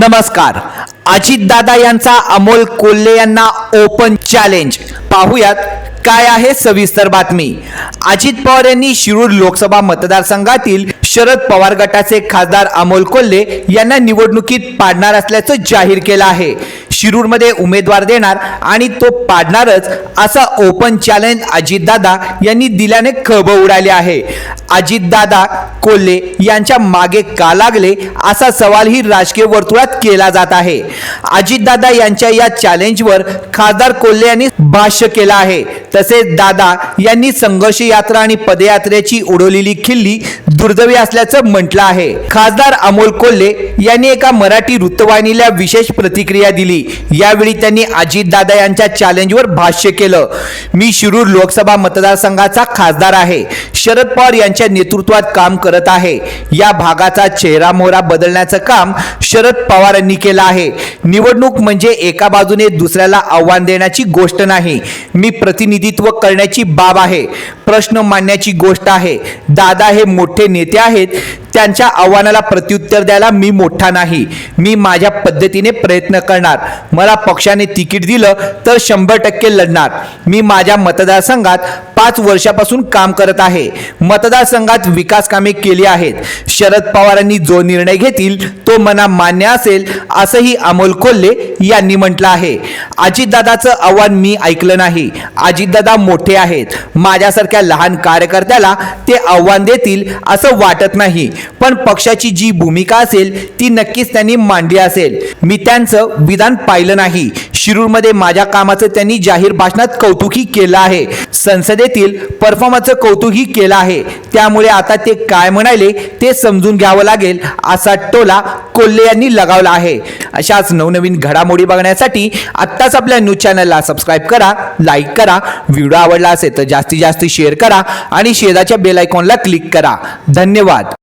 नमस्कार. अजितदादा यांचा अमोल कोल्हे यांना ओपन चॅलेंज पाहूयात काय आहे सविस्तर बातमी. अजित पवार यांनी शिरूर लोकसभा मतदारसंघातील शरद पवार गटाचे खासदार अमोल कोल्हे यांना निवडणुकीत पाडणार असल्याचं जाहीर केलं आहे. शिरूरमध्ये उमेदवार देणार आणि तो पाडणारच असा ओपन चॅलेंज अजितदादा यांनी दिल्याने खळबळ उडाली आहे. अजितदादा कोल्हे यांच्या मागे का लागले असा सवालही राजकीय वर्तुळात केला जात आहे. अजितदादा यांच्या या चॅलेंजवर खासदार कोल्हे यांनी भाष्य केलं आहे. तसेच दादा यांनी संघर्ष यात्रा आणि पदयात्रेची उडवलेली खिल्ली दुर्दैवी असल्याचं म्हटलं आहे. खासदार अमोल कोल्हे यांनी एका मराठी वृत्तवाहिनीला विशेष प्रतिक्रिया दिली. यावेळी त्यांनी अजितदादा यांच्या चॅलेंजवर भाष्य केलं. मी शिरूर लोकसभा मतदारसंघाचा खासदार आहे. शरद पवार यांच्या नेतृत्वात काम करत आहे. या भागाचा चेहरा मोहरा बदलण्याचं काम शरद पवारांनी केलं आहे. निवडणूक म्हणजे एका बाजूने दुसऱ्याला आव्हान देण्याची गोष्ट नाही. मी प्रतिनिधित्व करण्याची बाब आहे. प्रश्न मांडण्याची गोष्ट आहे. दादा हे मोठे नेते आहेत. त्यांच्या आव्हानाला प्रत्युत्तर द्यायला मी मोठा नाही. मी माझ्या पद्धतीने प्रयत्न करणार. मला पक्षाने तिकीट दिलं तर शंभर टक्के लढणार. मी माझ्या मतदारसंघात पाच वर्षापासून काम करत आहे. मतदारसंघात विकास कामे केली आहेत. शरद पवारांनी जो निर्णय घेतील तो मना मान्य असेल असंही अमोल कोल्हे यांनी म्हटलं आहे. अजितदादाचं आव्हान मी ऐकलं नाही. अजितदादा मोठे आहेत. माझ्यासारख्या लहान कार्यकर्त्याला ते आव्हान देतील असं वाटत नाही. पण पक्षाची जी भूमिका असेल ती नक्कीच त्यांनी मांडली असेल. मी त्यांचं विधान पाहिलं नाही. शिरूरमध्ये माझ्या कामाचं त्यांनी जाहीर भाषणात कौतुकही केलं आहे. संसदेतील परफॉर्मन्सचं कौतुकही केलं आहे. त्यामुळे आता ते काय म्हणाले ते समजून घ्यावं लागेल असा टोला कोल्हे यांनी लगावला आहे. अशाच नवनवीन घडामोडी बघण्यासाठी आत्ताच आपल्या न्यूज चॅनलला सबस्क्राईब करा लाईक करा. व्हिडिओ आवडला असेल तर जास्तीत जास्त शेअर करा आणि शेजारच्या बेल आयकॉनला क्लिक करा. धन्यवाद.